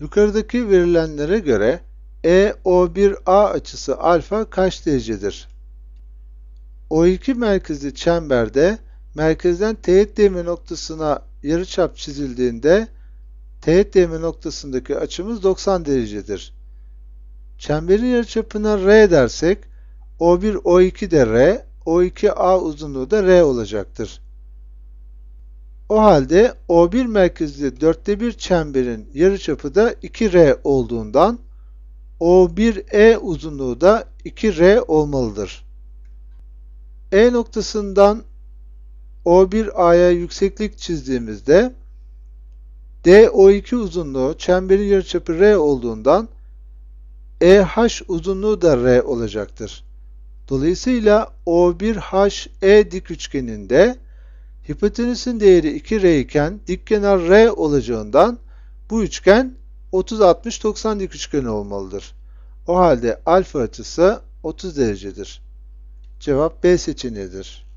Yukarıdaki verilenlere göre EO1A açısı alfa kaç derecedir? O2 merkezli çemberde merkezden teğet değme noktasına yarıçap çizildiğinde teğet değme noktasındaki açımız 90 derecedir. Çemberin yarıçapına R dersek O1 O2 de R, O2A uzunluğu da R olacaktır. O halde O1 merkezli dörtte bir çemberin yarıçapı da 2R olduğundan O1E uzunluğu da 2R olmalıdır. E noktasından O1A'ya yükseklik çizdiğimizde DO2 uzunluğu çemberin yarıçapı R olduğundan EH uzunluğu da R olacaktır. Dolayısıyla O1HE dik üçgeninde hipotenüsün değeri 2R iken dikkenar R olacağından bu üçgen 30-60-90 dik üçgeni olmalıdır. O halde alfa açısı 30 derecedir. Cevap B seçeneğidir.